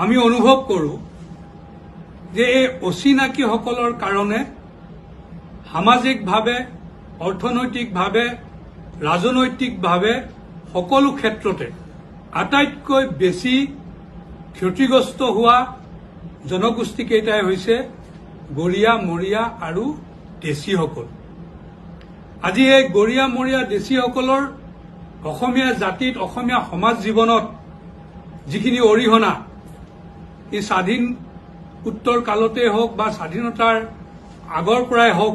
আমি অনুভৱ কৰোঁ যে এই অচিনাকিসকলৰ কাৰণে সামাজিকভাৱে অৰ্থনৈতিকভাৱে ৰাজনৈতিকভাৱে সকলো ক্ষেত্ৰতে আটাইতকৈ বেছি ক্ষতিগ্ৰস্ত হোৱা জনগোষ্ঠীকেইটাই হৈছে গৰীয়া মৰীয়া আৰু দেশীসকল। আজি এই গৰীয়া মৰীয়া দেশীসকলৰ অসমীয়া জাতিত অসমীয়া সমাজ জীৱনত যিখিনি অৰিহণা এই স্বাধীন উত্তৰ কালতেই হওক বা স্বাধীনতাৰ আগৰ পৰাই হওক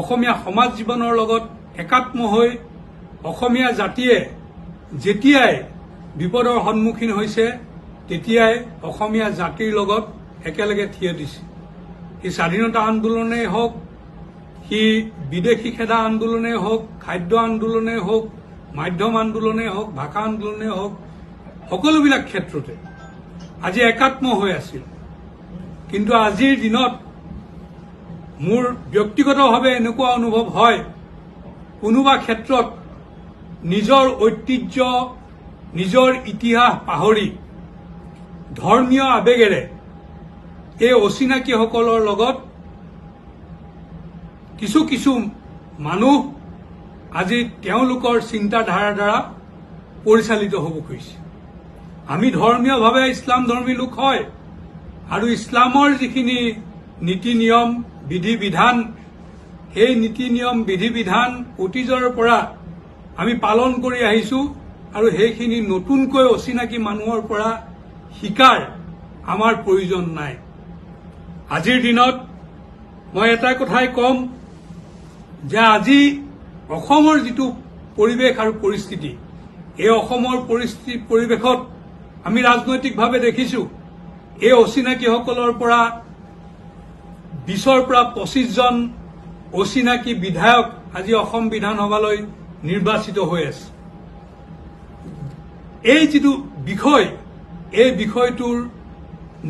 অসমীয়া সমাজ জীৱনৰ লগত একাত্ম হৈ অসমীয়া জাতিয়ে যেতিয়াই বিপদৰ সন্মুখীন হৈছে তেতিয়াই অসমীয়া জাতিৰ লগত একেলগে থিয় দিছে। সি স্বাধীনতা আন্দোলনেই হওক সি বিদেশী খেদা আন্দোলনেই হওক খাদ্য আন্দোলনেই হওক মাধ্যম আন্দোলনেই হওক ভাষা আন্দোলনেই হওক সকলোবিলাক ক্ষেত্ৰতে আজি একাত্ম হৈ আছিল। কিন্তু আজিৰ দিনত মোৰ ব্যক্তিগতভাৱে এনেকুৱা অনুভৱ হয় কোনোবা ক্ষেত্ৰত নিজৰ ঐতিহ্য নিজৰ ইতিহাস পাহৰি ধৰ্মীয় আৱেগেৰে এই অচিনাকিসকলৰ লগত কিছু কিছু মানুহ আজি তেওঁলোকৰ চিন্তাধাৰাৰ দ্বাৰা পৰিচালিত হ'ব খুজিছে। আমি ধৰ্মীয়ভাৱে ইছলাম ধৰ্মী লোক হয় আৰু ইছলামৰ যিখিনি নীতি নিয়ম বিধি বিধান সেই নীতি নিয়ম বিধি বিধান অতীজৰ পৰা আমি পালন কৰি আহিছো আৰু সেইখিনি নতুনকৈ অচিনাকি মানুহৰ পৰা শিকাৰ আমাৰ প্ৰয়োজন নাই। আজিৰ দিনত মই এটা কথাই ক'ম যে আজি অসমৰ যিটো পৰিৱেশ আৰু পৰিস্থিতি এই অসমৰ পৰিস্থিতি পৰিৱেশত আমি ৰাজনৈতিকভাৱে দেখিছো এই অচিনাকিসকলৰ পৰা বিছৰ পৰা পঁচিছজন অচিনাকি বিধায়ক আজি অসম বিধানসভালৈ নিৰ্বাচিত হৈ আছে। এই যিটো বিষয় এই বিষয়টোৰ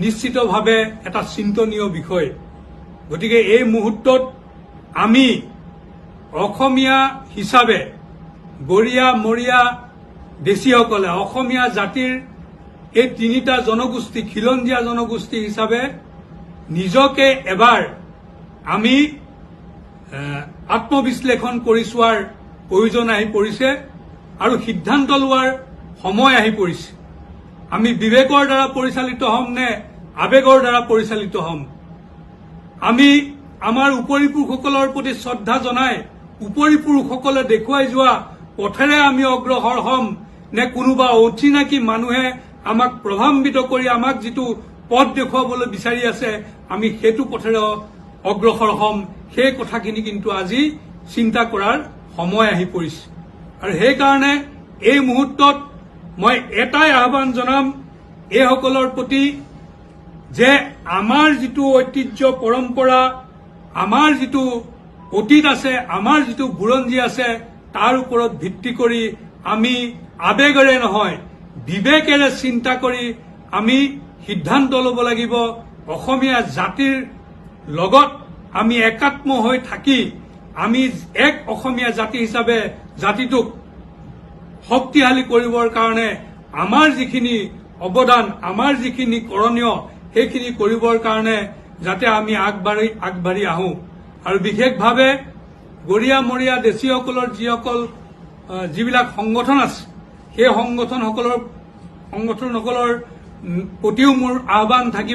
নিশ্চিতভাৱে এটা চিন্তনীয় বিষয়। গতিকে এই মুহূৰ্তত আমি অসমীয়া হিচাপে গৰীয়া মৰীয়া দেশীসকলে অসমীয়া জাতিৰ এই তিনিটা জনগোষ্ঠী খিলঞ্জীয়া জনগোষ্ঠী হিচাপে নিজকে এবাৰ আমি আত্মবিশ্লেষণ কৰি চোৱাৰ প্ৰয়োজন আহি পৰিছে আৰু সিদ্ধান্ত লোৱাৰ সময় আহি পৰিছে। আমি বিবেকৰ দ্বাৰা পৰিচালিত হ'ম নে আৱেগৰ দ্বাৰা পৰিচালিত হ'ম? আমি আমাৰ উপৰি পুৰুষসকলৰ প্ৰতি শ্ৰদ্ধা জনাই উপৰি পুৰুষসকলে দেখুৱাই যোৱা পথেৰে আমি অগ্ৰসৰ হ'ম নে কোনোবা অচিনাকি মানুহে আমাক প্ৰভাৱান্বিত কৰি আমাক যিটো পথ দেখুৱাবলৈ বিচাৰি আছে আমি সেইটো পথেৰে অগ্ৰসৰ হ'ম। সেই কথাখিনি কিন্তু আজি চিন্তা কৰাৰ সময় আহি পৰিছে। আৰু সেইকাৰণে এই মুহূৰ্তত মই এটাই আহ্বান জনাম এইসকলৰ প্ৰতি যে আমাৰ যিটো ঐতিহ্য পৰম্পৰা আমাৰ যিটো অতীত আছে আমাৰ যিটো বুৰঞ্জী আছে তাৰ ওপৰত ভিত্তি কৰি আমি আৱেগেৰে নহয় বিবেকেৰে চিন্তা কৰি আমি সিদ্ধান্ত ল'ব লাগিব অসমীয়া জাতিৰ লগত আমি একাত্ম হৈ থাকি আমি এক অসমীয়া জাতি হিচাপে জাতিটোক শক্তিশালী কৰিবৰ কাৰণে আমাৰ যিখিনি অৱদান আমাৰ যিখিনি কৰণীয় সেইখিনি কৰিবৰ কাৰণে যাতে আমি আগবাঢ়ি আগবাঢ়ি আহোঁ। আৰু বিশেষভাৱে গৰীয়া মৰীয়া দেশীসকলৰ যিসকল যিবিলাক সংগঠন আছে সেই সংগঠনসকলৰ সংগঠনসকলৰ প্ৰতিও মোৰ আহ্বান থাকিব।